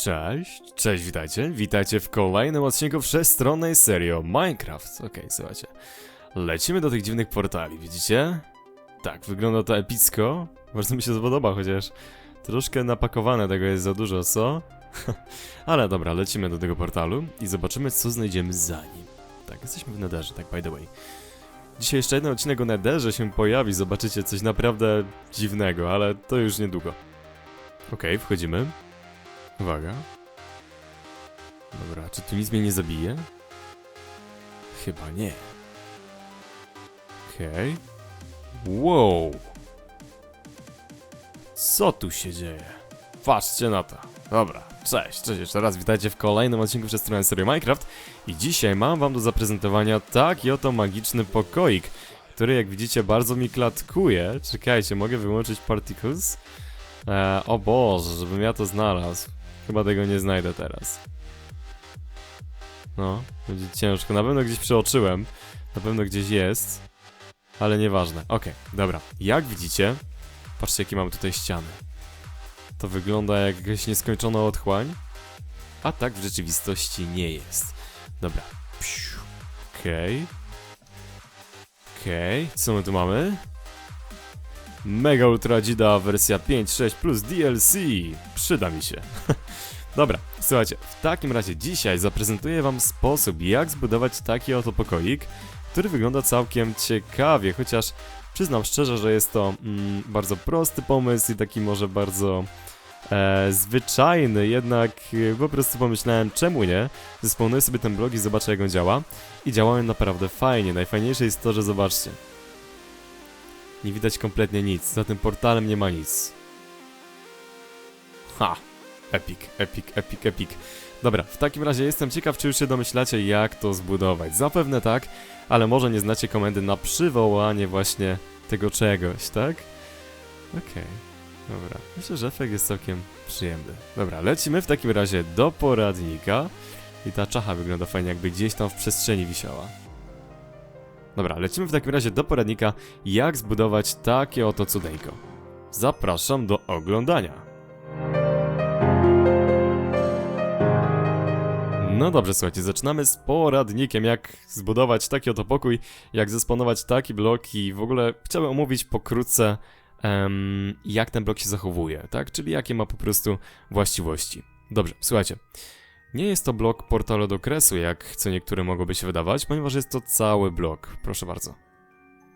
Cześć, cześć, witajcie. Witajcie w kolejnym odcinku wszechstronnej serii o Minecraft. Okej, słuchajcie. Lecimy do tych dziwnych portali, widzicie? Tak, wygląda to epicko. Bardzo mi się podoba, chociaż troszkę napakowane tego jest za dużo, co? Ale dobra, lecimy do tego portalu i zobaczymy, co znajdziemy za nim. Tak, jesteśmy w Netherze, tak by the way. Dzisiaj jeszcze jeden odcinek o Netherze się pojawi, zobaczycie coś naprawdę dziwnego, ale to już niedługo. Okej, wchodzimy. Uwaga. Dobra, czy tu nic mnie nie zabije? Chyba nie. Okej. Wow. Co tu się dzieje? Patrzcie na to. Dobra, cześć, cześć jeszcze raz, witajcie w kolejnym odcinku przez stronę serii Minecraft i dzisiaj mam wam do zaprezentowania taki oto magiczny pokoik, który jak widzicie bardzo mi klatkuje. Czekajcie, mogę wyłączyć particles? E, o Boże, żebym ja to znalazł. Chyba tego nie znajdę teraz. No, będzie ciężko. Na pewno gdzieś przeoczyłem. Na pewno gdzieś jest. Ale nieważne. Okej, dobra. Jak widzicie, patrzcie jakie mamy tutaj ściany. To wygląda jak jakaś nieskończona otchłań. A tak w rzeczywistości nie jest. Dobra. Okej. Okej, co my tu mamy? Mega Ultra Dzida wersja 5.6 plus DLC. Przyda mi się. Dobra, słuchajcie, w takim razie dzisiaj zaprezentuję wam sposób, jak zbudować taki oto pokoik, który wygląda całkiem ciekawie, chociaż przyznam szczerze, że jest to mm, bardzo prosty pomysł i taki może bardzo e, zwyczajny, jednak e, po prostu pomyślałem, czemu nie? Zespołuję sobie ten blog i zobaczę, jak on działa. I działają naprawdę fajnie. Najfajniejsze jest to, że zobaczcie. Nie widać kompletnie nic. Za tym portalem nie ma nic. Ha! Epic, epic, epic, epic. Dobra, w takim razie jestem ciekaw, czy już się domyślacie, jak to zbudować. Zapewne tak, ale może nie znacie komendy na przywołanie właśnie tego czegoś, tak? Okej, dobra. Myślę, że efekt jest całkiem przyjemny. Dobra, lecimy w takim razie do poradnika. I ta czacha wygląda fajnie, jakby gdzieś tam w przestrzeni wisiała. Dobra, lecimy w takim razie do poradnika, jak zbudować takie oto cudeńko. Zapraszam do oglądania. No dobrze, słuchajcie, zaczynamy z poradnikiem, jak zbudować taki oto pokój, jak zesponować taki blok i w ogóle chciałbym omówić pokrótce, em, jak ten blok się zachowuje, tak? Czyli jakie ma po prostu właściwości. Dobrze, słuchajcie. Nie jest to blok portalu do kresu, jak co niektóre mogłoby się wydawać, ponieważ jest to cały blok. Proszę bardzo.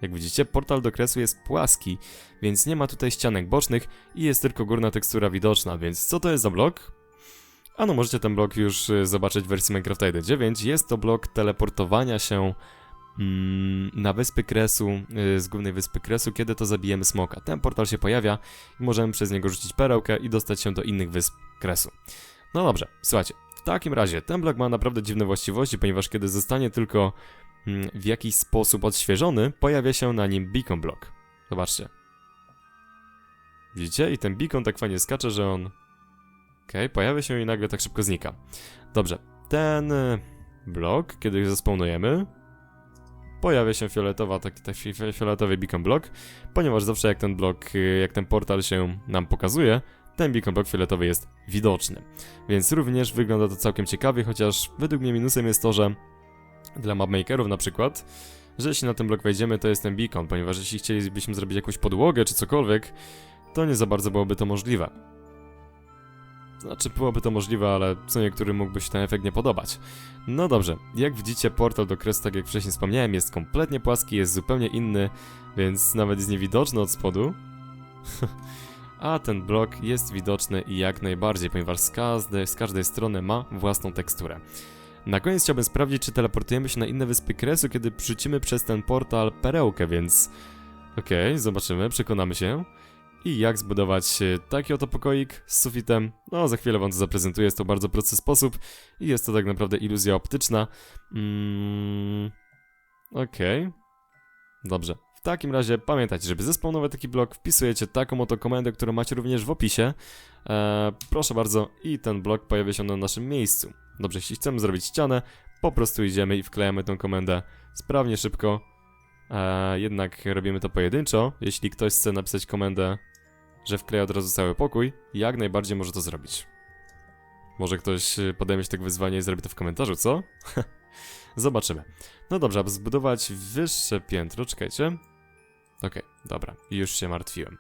Jak widzicie, portal do kresu jest płaski, więc nie ma tutaj ścianek bocznych i jest tylko górna tekstura widoczna, więc co to jest za blok? Ano, możecie ten blok już y, zobaczyć w wersji Minecraft 1.9. Jest to blok teleportowania się mm, na wyspy kresu, y, z głównej wyspy kresu, kiedy to zabijemy smoka. Ten portal się pojawia i możemy przez niego rzucić perełkę i dostać się do innych wysp kresu. No dobrze, słuchajcie, takim razie ten blok ma naprawdę dziwne właściwości, ponieważ kiedy zostanie tylko mm, w jakiś sposób odświeżony, pojawia się na nim beacon block. Zobaczcie. Widzicie? I ten beacon tak fajnie skacze, że on... Okej, pojawia się i nagle tak szybko znika. Dobrze, ten y, blok, kiedy zespawnujemy, pojawia się fioletowa, taki, taki fi- fioletowy beacon block, ponieważ zawsze jak ten blok, y, jak ten portal się nam pokazuje, ten block fioletowy jest widoczny. Więc również wygląda to całkiem ciekawie, chociaż według mnie minusem jest to, że dla mapmakerów na przykład, że jeśli na ten blok wejdziemy, to jest ten beacon, ponieważ jeśli chcielibyśmy zrobić jakąś podłogę czy cokolwiek, to nie za bardzo byłoby to możliwe. Znaczy, byłoby to możliwe, ale co niektórym mógłby się ten efekt nie podobać. No dobrze, jak widzicie, portal do kresu, tak jak wcześniej wspomniałem, jest kompletnie płaski, jest zupełnie inny, więc nawet jest niewidoczny od spodu. A ten blok jest widoczny i jak najbardziej, ponieważ z każdej, z każdej strony ma własną teksturę. Na koniec chciałbym sprawdzić, czy teleportujemy się na inne wyspy kresu, kiedy przerzucimy przez ten portal perełkę, więc... Okej, zobaczymy, przekonamy się. I jak zbudować e, taki oto pokoik z sufitem? No, za chwilę wam to zaprezentuję, jest to bardzo prosty sposób i jest to tak naprawdę iluzja optyczna. Mm, Okej. Dobrze. Takim razie pamiętajcie, żeby zespawnować taki blok, wpisujecie taką oto komendę, którą macie również w opisie. E, proszę bardzo, i ten blok pojawia się na naszym miejscu. Dobrze, jeśli chcemy zrobić ścianę, po prostu idziemy i wklejamy tą komendę sprawnie, szybko. E, jednak robimy to pojedynczo. Jeśli ktoś chce napisać komendę, że wkleja od razu cały pokój, jak najbardziej może to zrobić. Może ktoś y, podejmie się tego wyzwania i zrobi to w komentarzu, co? Zobaczymy. No dobrze, aby zbudować wyższe piętro, czekajcie. Okej, dobra, już się martwiłem.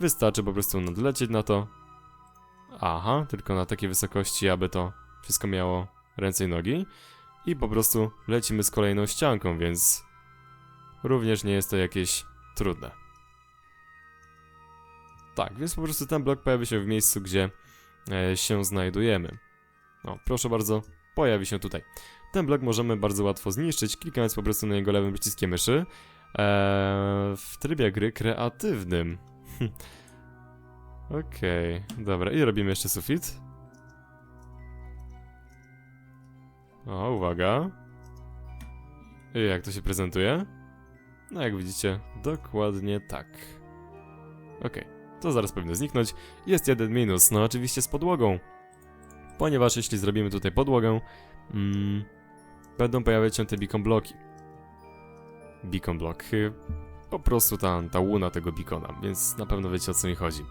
Wystarczy po prostu nadlecieć na to. Aha, tylko na takiej wysokości, aby to wszystko miało ręce i nogi. I po prostu lecimy z kolejną ścianką, więc również nie jest to jakieś trudne. Tak, więc po prostu ten blok pojawi się w miejscu, gdzie e, się znajdujemy. O, proszę bardzo, pojawi się tutaj. Ten blok możemy bardzo łatwo zniszczyć, klikając po prostu na niego lewym przyciskiem myszy. W trybie gry kreatywnym. Okej, dobra, i robimy jeszcze sufit. O, uwaga. I jak to się prezentuje? No, jak widzicie, dokładnie tak. Okej, to zaraz powinno zniknąć. Jest jeden minus, no oczywiście z podłogą. Ponieważ jeśli zrobimy tutaj podłogę, mm, będą pojawiać się te beacon bloki. Beacon block, y, po prostu ta, ta łuna tego beacona, więc na pewno wiecie o co mi chodzi.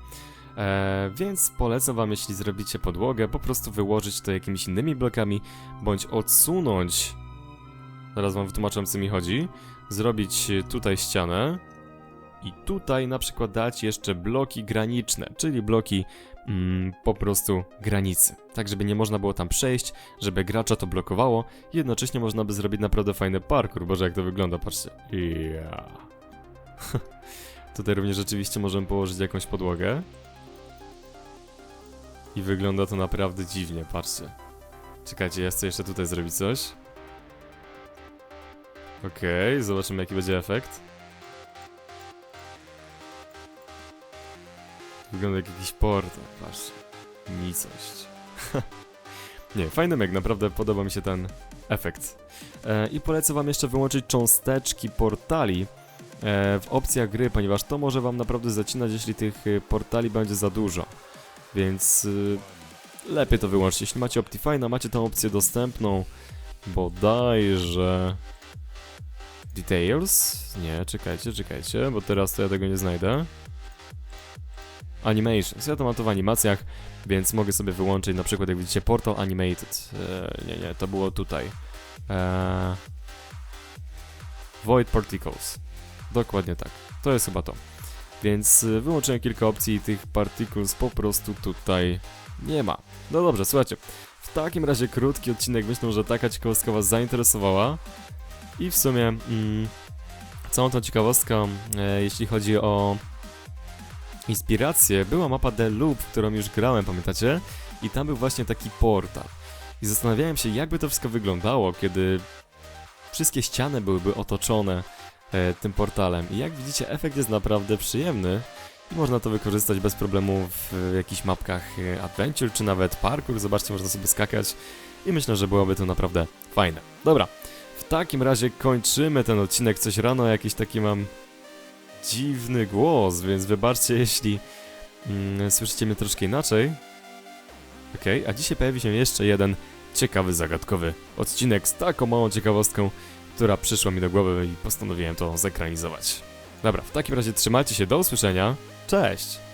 E, więc polecam wam, jeśli zrobicie podłogę, po prostu wyłożyć to jakimiś innymi blokami, bądź odsunąć. Zaraz wam wytłumaczę, o co mi chodzi. Zrobić y, tutaj ścianę i tutaj na przykład dać jeszcze bloki graniczne, czyli bloki mm, po prostu granicy. Tak, żeby nie można było tam przejść, żeby gracza to blokowało. Jednocześnie można by zrobić naprawdę fajny parkour. Boże, jak to wygląda, patrzcie. Ja. Tutaj również rzeczywiście możemy położyć jakąś podłogę. I wygląda to naprawdę dziwnie, patrzcie. Czekajcie, ja chcę jeszcze tutaj zrobić coś. Okej, zobaczymy jaki będzie efekt. Wygląda jak jakiś portal, patrzcie. Nicość. Nie, fajny meg, naprawdę podoba mi się ten efekt. E, I polecę wam jeszcze wyłączyć cząsteczki portali e, w opcjach gry, ponieważ to może wam naprawdę zacinać, jeśli tych e, portali będzie za dużo. Więc e, lepiej to wyłączyć. Jeśli macie Optifine'a, macie tę opcję dostępną bodajże... Details? Nie, czekajcie, czekajcie, bo teraz to ja tego nie znajdę. Animations. Ja to mam to w animacjach, więc mogę sobie wyłączyć na przykład jak widzicie Portal Animated. Eee, nie, nie, to było tutaj. Eee, Void Particles. Dokładnie tak. To jest chyba to. Więc y, wyłączyłem kilka opcji i tych particles po prostu tutaj nie ma. No dobrze, słuchajcie. W takim razie krótki odcinek myślę, że taka ciekawostka was zainteresowała. I w sumie mm, całą tą ciekawostką, e, jeśli chodzi o inspirację była mapa The Loop, którą już grałem, pamiętacie? I tam był właśnie taki portal. I zastanawiałem się, jakby to wszystko wyglądało, kiedy wszystkie ściany byłyby otoczone e, tym portalem. I jak widzicie, efekt jest naprawdę przyjemny. I można to wykorzystać bez problemu w e, jakichś mapkach e, adventure, czy nawet parkour. Zobaczcie, można sobie skakać. I myślę, że byłoby to naprawdę fajne. Dobra, w takim razie kończymy ten odcinek. Coś rano, jakiś taki mam dziwny głos, więc wybaczcie, jeśli mm, słyszycie mnie troszkę inaczej. Okej, a dzisiaj pojawi się jeszcze jeden ciekawy, zagadkowy odcinek z taką małą ciekawostką, która przyszła mi do głowy i postanowiłem to zekranizować. Dobra, w takim razie trzymajcie się, do usłyszenia, cześć!